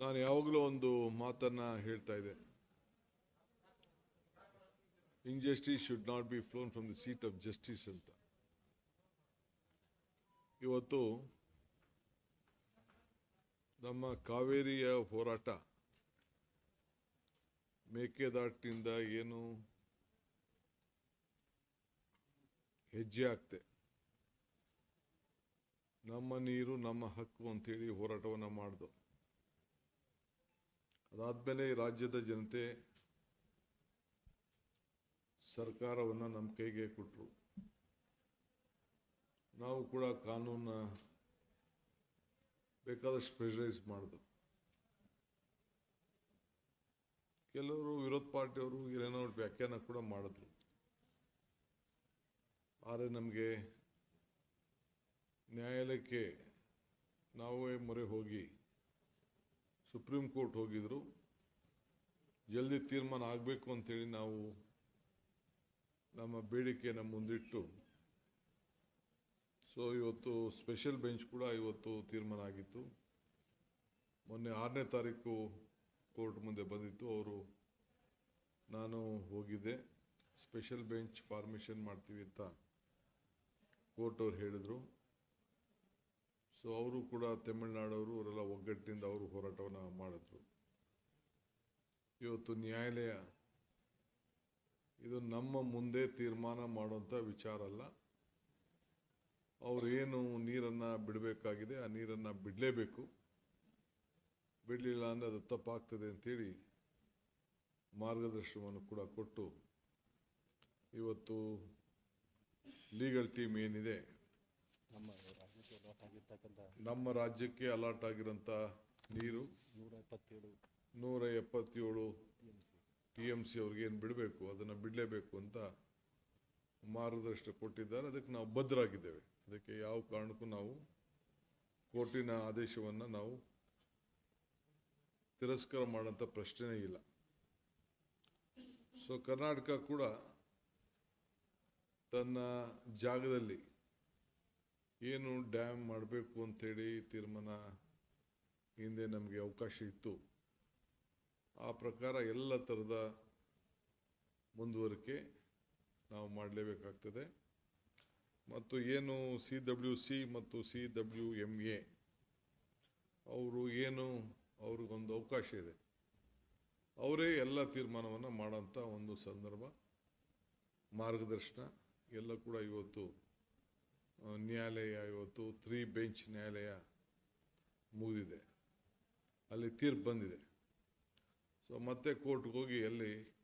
ನಾನು ಯಾವಾಗಲೂ ಒಂದು ಮಾತನ್ನ ಹೇಳ್ತಾ ಇದ್ದೆ. Injustice should not be flown from the seat of justice ಅಂತ. ಇವತ್ತು ನಮ್ಮ ಕಾವೇರಿಯ ಹೋರಾಟ ಮೇಕೆದಾಟಿನಿಂದ ಏನು ಹೆಜ್ಜೆ ಆಗ್ತೆ ನಮ್ಮ ನೀರು, ನಮ್ಮ ಹಕ್ಕು ಅಂತೇಳಿ ಹೋರಾಟವನ್ನು ಮಾಡ್ದು. ಅದಾದ್ಮೇಲೆ ರಾಜ್ಯದ ಜನತೆ ಸರ್ಕಾರವನ್ನು ನಮ್ಮ ಕೈಗೆ ಕೊಟ್ಟರು ನಾವು ಕೂಡ ಕಾನೂನ ಬೇಕಾದಷ್ಟು ಪ್ರೆಷರೈಸ್ ಮಾಡಿದ್ರು ಕೆಲವರು ವಿರೋಧ ಪಾರ್ಟಿಯವರು ಏನೇನೋ ವ್ಯಾಖ್ಯಾನ ಕೂಡ ಮಾಡಿದ್ರು. ಆದರೆ ನಮಗೆ ನ್ಯಾಯಾಲಯಕ್ಕೆ ನಾವೇ ಮೊರೆ ಹೋಗಿ ಸುಪ್ರೀಂ ಕೋರ್ಟ್ ಹೋಗಿದ್ರು. ಜಲ್ದಿ ತೀರ್ಮಾನ ಆಗಬೇಕು ಅಂತೇಳಿ ನಾವು ನಮ್ಮ ಬೇಡಿಕೆಯನ್ನು ಮುಂದಿಟ್ಟು, ಸೊ ಇವತ್ತು ಸ್ಪೆಷಲ್ ಬೆಂಚ್ ಕೂಡ ಇವತ್ತು ತೀರ್ಮಾನ ಆಗಿತ್ತು. ಮೊನ್ನೆ ಆರನೇ ತಾರೀಕು ಕೋರ್ಟ್ ಮುಂದೆ ಬಂದಿತ್ತು, ಅವರು ನಾನು ಹೋಗಿದ್ದೆ. ಸ್ಪೆಷಲ್ ಬೆಂಚ್ ಫಾರ್ಮೇಷನ್ ಮಾಡ್ತೀವಿ ಅಂತ ಕೋರ್ಟ್ ಅವ್ರು ಹೇಳಿದರು. ಸೊ ಅವರು ಕೂಡ ತಮಿಳುನಾಡವರು ಅವರೆಲ್ಲ ಒಗ್ಗಟ್ಟಿನಿಂದ ಅವರು ಹೋರಾಟವನ್ನು ಮಾಡಿದ್ರು. ಇವತ್ತು ನ್ಯಾಯಾಲಯ ಇದು ನಮ್ಮ ಮುಂದೆ ತೀರ್ಮಾನ ಮಾಡುವಂಥ ವಿಚಾರ ಅಲ್ಲ. ಅವರೇನು ನೀರನ್ನು ಬಿಡಬೇಕಾಗಿದೆ, ಆ ನೀರನ್ನು ಬಿಡಲೇಬೇಕು. ಬಿಡಲಿಲ್ಲ ಅಂದರೆ ಅದು ತಪ್ಪಾಗ್ತದೆ ಅಂಥೇಳಿ ಮಾರ್ಗದರ್ಶನವನ್ನು ಕೂಡ ಕೊಟ್ಟು ಇವತ್ತು ಲೀಗಲ್ ಟೀಮ್ ಏನಿದೆ, ನಮ್ಮ ನಮ್ಮ ರಾಜ್ಯಕ್ಕೆ ಅಲಾಟ್ ಆಗಿರೋಂಥ ನೀರು ನೂರ ಎಪ್ಪತ್ತೇಳು ಟಿ ಎಂ ಸಿ ಅವ್ರಿಗೆ ಏನು ಬಿಡಬೇಕು, ಅದನ್ನು ಬಿಡಲೇಬೇಕು ಅಂತ ಮಾರ್ಗದರ್ಶನ ಕೊಟ್ಟಿದ್ದಾರೆ. ಅದಕ್ಕೆ ನಾವು ಬದ್ಧರಾಗಿದ್ದೇವೆ ಅದಕ್ಕೆ ಯಾವ ಕಾರಣಕ್ಕೂ ನಾವು ಕೋರ್ಟಿನ ಆದೇಶವನ್ನು ನಾವು ತಿರಸ್ಕಾರ ಮಾಡೋಂಥ ಪ್ರಶ್ನೆನೇ ಇಲ್ಲ. ಸೊ ಕರ್ನಾಟಕ ಕೂಡ ತನ್ನ ಜಾಗದಲ್ಲಿ ಏನು ಡ್ಯಾಮ್ ಮಾಡಬೇಕು ಅಂಥೇಳಿ ತೀರ್ಮಾನ ಹಿಂದೆ ನಮಗೆ ಅವಕಾಶ ಇತ್ತು. ಆ ಪ್ರಕಾರ ಎಲ್ಲ ಥರದ ಮುಂದುವರಿಕೆ ನಾವು ಮಾಡಲೇಬೇಕಾಗ್ತದೆ. ಮತ್ತು ಏನು ಸಿ ಡಬ್ಲ್ಯೂ ಸಿ ಮತ್ತು ಸಿ ಡಬ್ಲ್ಯೂ ಎಂ ಎ ಅವರು ಏನು ಅವ್ರಿಗೊಂದು ಅವಕಾಶ ಇದೆ. ಅವರೇ ಎಲ್ಲ ತೀರ್ಮಾನವನ್ನು ಮಾಡೋಂಥ ಒಂದು ಸಂದರ್ಭ, ಮಾರ್ಗದರ್ಶನ ಎಲ್ಲ ಕೂಡ ಇವತ್ತು ನ್ಯಾಯಾಲಯ ಇವತ್ತು ತ್ರೀ ಬೆಂಚ್ ನ್ಯಾಯಾಲಯ ಮುಗಿದಿದೆ. ಅಲ್ಲಿ ತೀರ್ಪು ಬಂದಿದೆ. ಸೊ ಮತ್ತೆ ಕೋರ್ಟ್ಗೆ ಹೋಗಿ ಅಲ್ಲಿ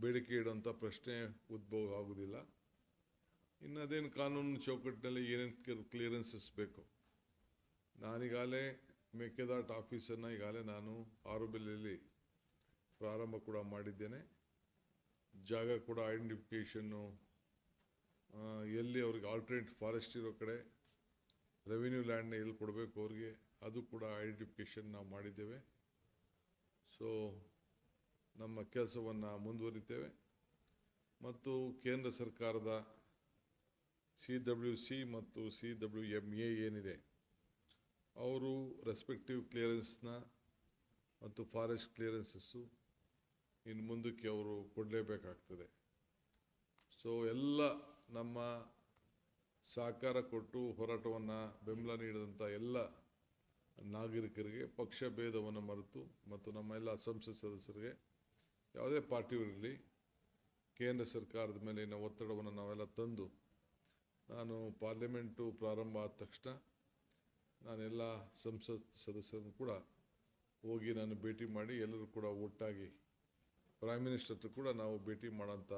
ಬೇಡಿಕೆ ಇಡುವಂಥ ಪ್ರಶ್ನೆ ಉದ್ಭವ ಆಗೋದಿಲ್ಲ. ಇನ್ನು ಅದೇನು ಕಾನೂನು ಚೌಕಟ್ಟಿನಲ್ಲಿ ಏನೇನು ಕ್ಲಿಯರೆನ್ಸಸ್ ಬೇಕು? ನಾನೀಗಾಗಲೇ ಮೇಕೆದಾಟ್ ಆಫೀಸನ್ನು ಈಗಾಗಲೇ ನಾನು ಆರೋಬಿಲಲ್ಲಿ ಪ್ರಾರಂಭ ಕೂಡ ಮಾಡಿದ್ದೇನೆ. ಜಾಗ ಕೂಡ ಐಡೆಂಟಿಫಿಕೇಷನ್ನು ಎಲ್ಲಿ ಅವ್ರಿಗೆ ಆಲ್ಟರ್ನೇಟ್ ಫಾರೆಸ್ಟ್ ಇರೋ ಕಡೆ ರೆವಿನ್ಯೂ ಲ್ಯಾಂಡ್ನ ಎಲ್ಲಿ ಕೊಡಬೇಕು ಅವ್ರಿಗೆ, ಅದು ಕೂಡ ಐಡೆಂಟಿಫಿಕೇಷನ್ ನಾವು ಮಾಡಿದ್ದೇವೆ. ಸೊ ನಮ್ಮ ಕೆಲಸವನ್ನು ಮುಂದುವರಿತೇವೆ. ಮತ್ತು ಕೇಂದ್ರ ಸರ್ಕಾರದ ಸಿ ಡಬ್ಲ್ಯೂ ಸಿ ಮತ್ತು ಸಿ ಡಬ್ಲ್ಯೂ ಎಂ ಎ ಏನಿದೆ, ಅವರು ರೆಸ್ಪೆಕ್ಟಿವ್ ಕ್ಲಿಯರೆನ್ಸ್ನ ಮತ್ತು ಫಾರೆಸ್ಟ್ ಕ್ಲಿಯರೆನ್ಸಸ್ಸು ಇನ್ನು ಮುಂದಕ್ಕೆ ಅವರು ಕೊಡಲೇಬೇಕಾಗ್ತದೆ. ಸೊ ಎಲ್ಲ ನಮ್ಮ ಸಹಕಾರ ಕೊಟ್ಟು ಹೋರಾಟವನ್ನು ಬೆಂಬಲ ನೀಡಿದಂಥ ಎಲ್ಲ ನಾಗರಿಕರಿಗೆ, ಪಕ್ಷ ಭೇದವನ್ನು ಮರೆತು ಮತ್ತು ನಮ್ಮ ಎಲ್ಲ ಸಂಸತ್ ಸದಸ್ಯರಿಗೆ, ಯಾವುದೇ ಪಾರ್ಟಿ ಇರಲಿ, ಕೇಂದ್ರ ಸರ್ಕಾರದ ಮೇಲಿನ ಒತ್ತಡವನ್ನು ನಾವೆಲ್ಲ ತಂದು ನಾನು ಪಾರ್ಲಿಮೆಂಟು ಪ್ರಾರಂಭ ಆದ ತಕ್ಷಣ ನಾನೆಲ್ಲ ಸಂಸತ್ ಸದಸ್ಯರನ್ನು ಕೂಡ ಹೋಗಿ ನಾನು ಭೇಟಿ ಮಾಡಿ ಎಲ್ಲರೂ ಕೂಡ ಒಟ್ಟಾಗಿ ಪ್ರೈಮ್ ಮಿನಿಸ್ಟರ್ ಕೂಡ ನಾವು ಭೇಟಿ ಮಾಡೋಂಥ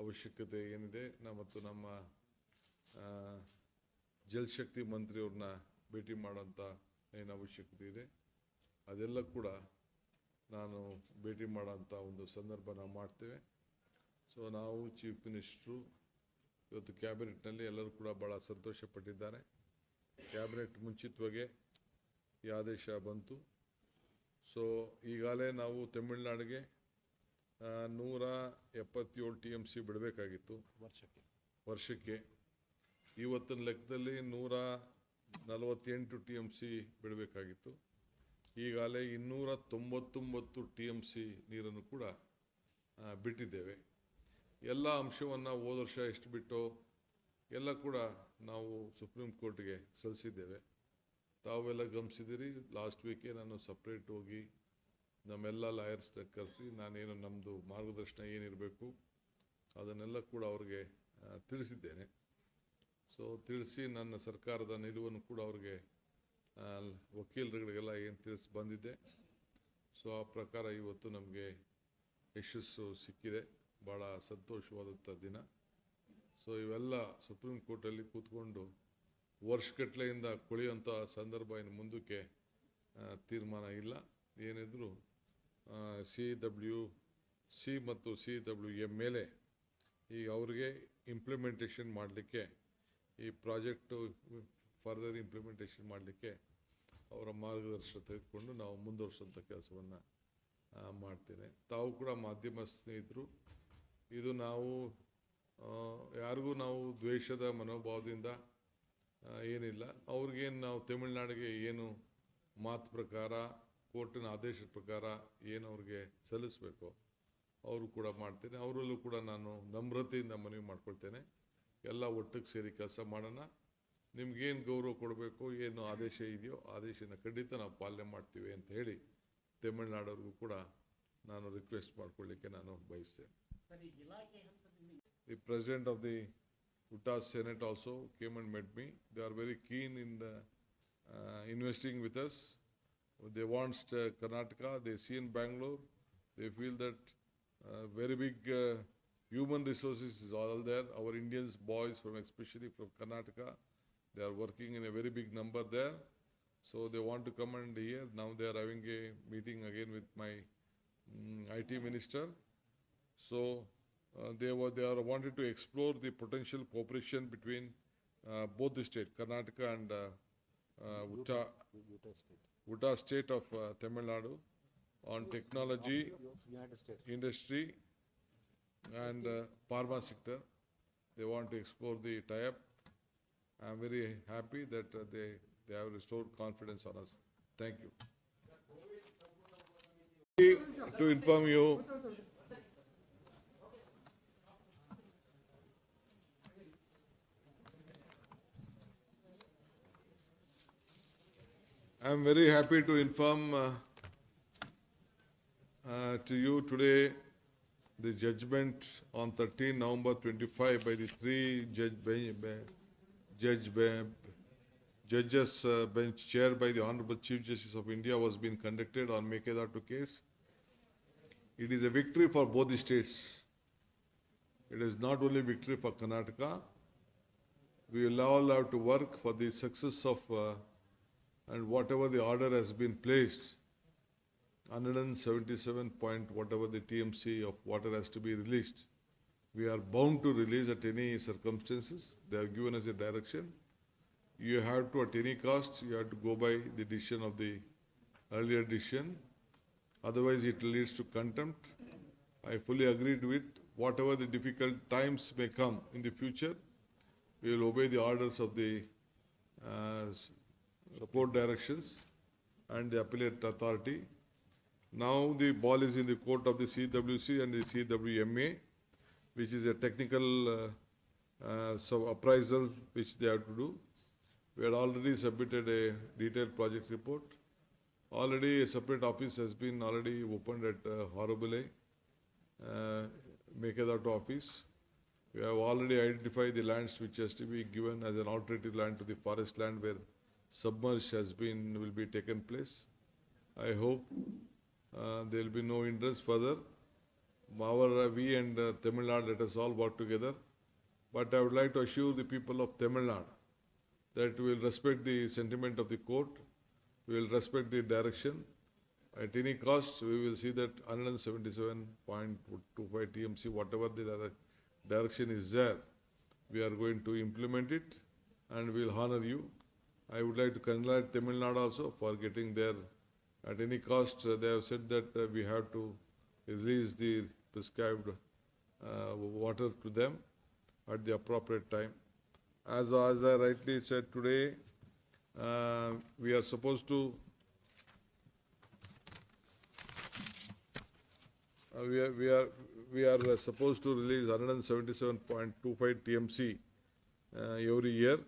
ಅವಶ್ಯಕತೆ ಏನಿದೆ, ನಾ ಮತ್ತು ನಮ್ಮ ಜಲಶಕ್ತಿ ಮಂತ್ರಿಯವ್ರನ್ನ ಭೇಟಿ ಮಾಡೋಂಥ ಏನು ಅವಶ್ಯಕತೆ ಇದೆ, ಅದೆಲ್ಲ ಕೂಡ ನಾನು ಭೇಟಿ ಮಾಡೋಂಥ ಒಂದು ಸಂದರ್ಭ ನಾವು ಮಾಡ್ತೇವೆ. ಸೊ ನಾವು ಚೀಫ್ ಮಿನಿಸ್ಟ್ರು ಇವತ್ತು ಕ್ಯಾಬಿನೆಟ್ನಲ್ಲಿ ಎಲ್ಲರೂ ಕೂಡ ಭಾಳ ಸಂತೋಷಪಟ್ಟಿದ್ದಾರೆ. ಕ್ಯಾಬಿನೆಟ್ ಮುಂಚಿತವಾಗೆ ಈ ಆದೇಶ ಬಂತು. ಸೊ ಈಗಾಗಲೇ ನಾವು ತಮಿಳುನಾಡಿಗೆ ನೂರ ಎಪ್ಪತ್ತೇಳು ಟಿ ಎಂ ಸಿ ಬಿಡಬೇಕಾಗಿತ್ತು. ವರ್ಷಕ್ಕೆ. ವರ್ಷಕ್ಕೆ. ಇವತ್ತಿನ ಲೆಕ್ಕದಲ್ಲಿ ನೂರ ನಲವತ್ತೆಂಟು ಟಿ ಎಂ ಸಿ ಬಿಡಬೇಕಾಗಿತ್ತು. ಈಗಾಗಲೇ ಇನ್ನೂರ ತೊಂಬತ್ತೊಂಬತ್ತು ಟಿ ಎಂ ಸಿ ನೀರನ್ನು ಕೂಡ ಬಿಟ್ಟಿದ್ದೇವೆ. ಎಲ್ಲ ಅಂಶವನ್ನು ಹೋದ ವರ್ಷ ಎಷ್ಟು ಬಿಟ್ಟೋ ಎಲ್ಲ ಕೂಡ ನಾವು ಸುಪ್ರೀಂ ಕೋರ್ಟ್ಗೆ ಸಲ್ಲಿಸಿದ್ದೇವೆ. ತಾವೆಲ್ಲ ಗಮನಿಸಿದಿರಿ ಲಾಸ್ಟ್ ವೀಕೆ ನಾನು ಸಪ್ರೇಟ್ ಹೋಗಿ ನಮ್ಮೆಲ್ಲ ಲಾಯರ್ಸ್ನ ಕರೆಸಿ ನಾನೇನು ನಮ್ಮದು ಮಾರ್ಗದರ್ಶನ ಏನಿರಬೇಕು ಅದನ್ನೆಲ್ಲ ಕೂಡ ಅವ್ರಿಗೆ ತಿಳಿಸಿದ್ದೇನೆ. ಸೊ ತಿಳಿಸಿ ನನ್ನ ಸರ್ಕಾರದ ನಿಲುವನ್ನು ಕೂಡ ಅವ್ರಿಗೆ ವಕೀಲರುಗಳಿಗೆಲ್ಲ ಏನು ತಿಳಿಸಿ ಬಂದಿದ್ದೆ. ಸೊ ಆ ಪ್ರಕಾರ ಇವತ್ತು ನಮಗೆ ಯಶಸ್ಸು ಸಿಕ್ಕಿದೆ. ಭಾಳ ಸಂತೋಷವಾದಂಥ ದಿನ. ಸೊ ಇವೆಲ್ಲ ಸುಪ್ರೀಂ ಕೋರ್ಟಲ್ಲಿ ಕೂತ್ಕೊಂಡು ವರ್ಷಗಟ್ಟಲೆಯಿಂದ ಕೊಳೆಯುವಂಥ ಸಂದರ್ಭ ಇನ್ನು ಮುಂದಕ್ಕೆ ತೀರ್ಮಾನ ಇಲ್ಲ. ಏನಿದ್ರು ಸಿ ಡಬ್ಲ್ಯೂ ಸಿ ಮತ್ತು ಸಿ ಡಬ್ಲ್ಯೂ ಎಂ ಮೇಲೆ ಈಗ ಅವ್ರಿಗೆ ಇಂಪ್ಲಿಮೆಂಟೇಷನ್ ಮಾಡಲಿಕ್ಕೆ, ಈ ಪ್ರಾಜೆಕ್ಟು ಫರ್ದರ್ ಇಂಪ್ಲಿಮೆಂಟೇಷನ್ ಮಾಡಲಿಕ್ಕೆ ಅವರ ಮಾರ್ಗದರ್ಶನ ತೆಗೆದುಕೊಂಡು ನಾವು ಮುಂದುವರಿಸುವಂಥ ಕೆಲಸವನ್ನು ಮಾಡ್ತೇನೆ. ತಾವು ಕೂಡ ಮಾಧ್ಯಮ ಸ್ನೇಹಿತರು, ಇದು ನಾವು ಯಾರಿಗೂ ನಾವು ದ್ವೇಷದ ಮನೋಭಾವದಿಂದ ಏನಿಲ್ಲ. ಅವ್ರಿಗೇನು ನಾವು ತಮಿಳ್ನಾಡಿಗೆ ಏನು ಮಾತು ಪ್ರಕಾರ ಕೋರ್ಟಿನ ಆದೇಶದ ಪ್ರಕಾರ ಏನು ಅವ್ರಿಗೆ ಸಲ್ಲಿಸಬೇಕು ಅವರು ಕೂಡ ಮಾಡ್ತೇನೆ. ಅವರಲ್ಲೂ ಕೂಡ ನಾನು ನಮ್ರತೆಯಿಂದ ಮನವಿ ಮಾಡ್ಕೊಳ್ತೇನೆ. ಎಲ್ಲ ಒಟ್ಟಿಗೆ ಸೇರಿ ಕೆಲಸ ಮಾಡೋಣ. ನಿಮ್ಗೇನು ಗೌರವ ಕೊಡಬೇಕು ಏನು ಆದೇಶ ಇದೆಯೋ ಆದೇಶನ ಖಂಡಿತ ನಾವು ಪಾಲನೆ ಮಾಡ್ತೀವಿ ಅಂತ ಹೇಳಿ ತಮಿಳ್ನಾಡವ್ರಿಗೂ ಕೂಡ ನಾನು ರಿಕ್ವೆಸ್ಟ್ ಮಾಡ್ಕೊಳ್ಳಿಕ್ಕೆ ನಾನು ಬಯಸ್ತೇನೆ. The president of the Utah senate also came and met me they are very keen in the investing with us. They want uh, Karnataka, they see in Bangalore, they feel that uh, very big uh, human resources is all there. Our Indians boys from especially from Karnataka, they are working in a very big number there. So they want to come and here. Now they are having a meeting again with my mm, um, IT minister. So uh, they were they are wanted to explore the potential cooperation between uh, both the state, Karnataka and uh, Utah, Utah state. Uttar state of uh, Tamil Nadu on technology, industry, and uh, pharma sector. They want to explore the tie-up. I'm very happy that uh, they, they have restored confidence on us. Thank you. To inform you, I am very happy to inform uh, uh, to you today the judgment on 13 November 25 by the three judge judge judges uh, bench chaired by the Honorable Chief Justice of India was being conducted on Mekedatu case. It is a victory for both the states. It is not only victory for Karnataka. We will all have to work for the success of uh, and whatever the order has been placed 177 point whatever the TMC of water has to be released. We are bound to release at any circumstances. They have given us a direction. You have to, at any cost, you have to go by the decision of the earlier decision. Otherwise, it leads to contempt. I fully agree to it. Whatever the difficult times may come in the future, we will obey the orders of the uh, court directions and the appellate authority. Now the ball is in the court of the CWC and the CWMA, which is a technical uh, uh, appraisal which they have to do. We had already submitted a detailed project report. Already a separate office has been already opened at uh, Horrible, uh, office. We have already identified the lands which has to be given as an alternative land to the forest land where submerge has been, will be taken place. I hope uh, there will be no hindrance further. Our, uh, we and uh, Tamil Nadu, let us all work together. But I would like to assure the people of Tamil Nadu that we will respect the sentiment of the court, we will respect the direction. At any cost, we will see that 177.25 TMC, whatever the dire- direction is there, we are going to implement it and we will honor you. I would like to congratulate Tamil Nadu also for getting there. At any cost, uh, they have said that uh, we have to release the prescribed uh, water to them at the appropriate time. As, as I rightly said today, uh, we are supposed to uh, we are we are we are supposed to release 177.25 TMC uh, every year.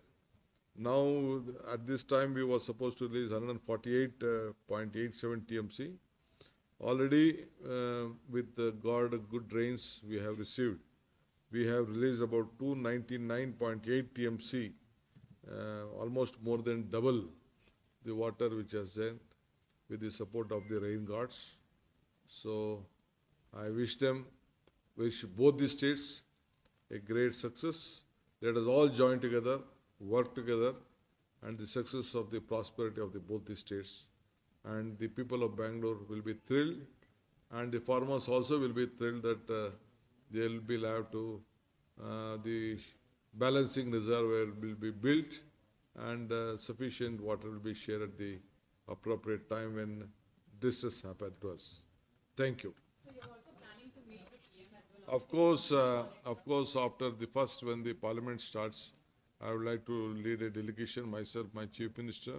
Now, at this time, we were supposed to release 148.87 uh, TMC. Already, uh, with the God good rains we have received, we have released about two ninety-nine point eight TMC, uh, almost more than double the water which has sent with the support of the rain gods. So I wish them, wish both the states a great success. Let us all join together, work together, and the success of the prosperity of the both the states. And the people of Bangalore will be thrilled, and the farmers also will be thrilled that uh, they'll be allowed to, uh, the balancing reservoir will be built, and uh, sufficient water will be shared at the appropriate time when distress happen to us. Thank you. So you're also planning to meet the PM as well? Of course, uh, of course, after the first, when the parliament starts, I would like to lead a delegation, myself, my chief minister.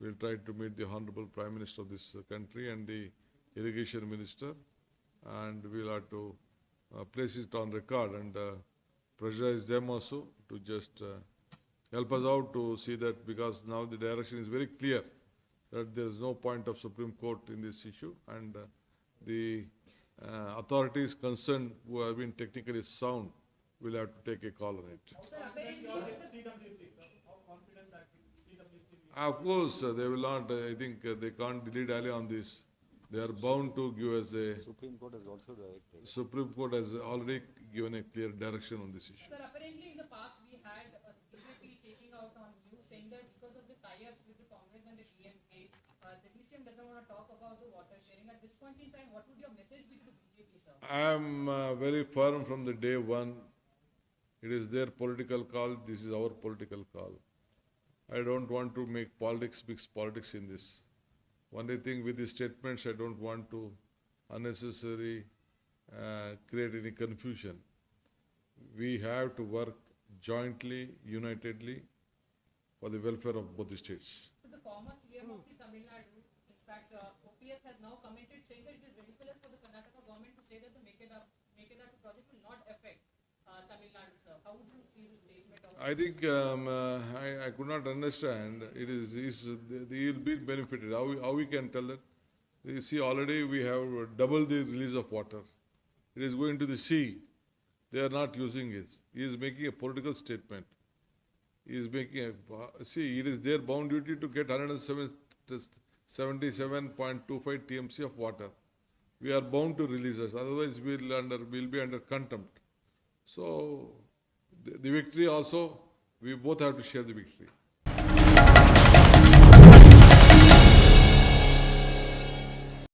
We'll try to meet the honorable prime minister of this uh, country and the irrigation minister. And we'll have to uh, place it on record and uh, pressurize them also to just uh, help us out to see that because now the direction is very clear that there is no point of Supreme Court in this issue and uh, the uh, authorities concerned who have been technically sound will have to take a call on it. Of course, uh, they will not, uh, I think uh, they can't delete alley on this. They are bound to give us a, Supreme Court has also directed. Supreme Court has already given a clear direction on this issue. Sir, apparently in the past, we had uh, BJP taking out on you, saying that because of the tie-ups with the Congress and the DMK, uh, the DCM doesn't want to talk about the water sharing. At this point in time, what would your message be to BJP, sir? I am uh, very firm from the day one. It is their political call, this is our political call. I don't want to make politics, mix politics in this. Only thing with the statements, I don't want to unnecessary uh, create any confusion. We have to work jointly, unitedly for the welfare of both the states. So the former CM of the Tamil Nadu, in fact, uh, OPS has now commented saying that it is ridiculous for the Karnataka government to say that the Mekedar, Mekedar project will not affect I think um, uh, I, I could not understand. It is, is he will be benefited. How, we- how we can tell that? You see, already we have double the release of water. It is going to the sea. They are not using it. He is making a political statement. He is making a, see, it is their bound duty to get 177.25 TMC of water. We are bound to release us. Otherwise, we'll under, we'll be under contempt. So, the, the victory also, we both have to share the victory.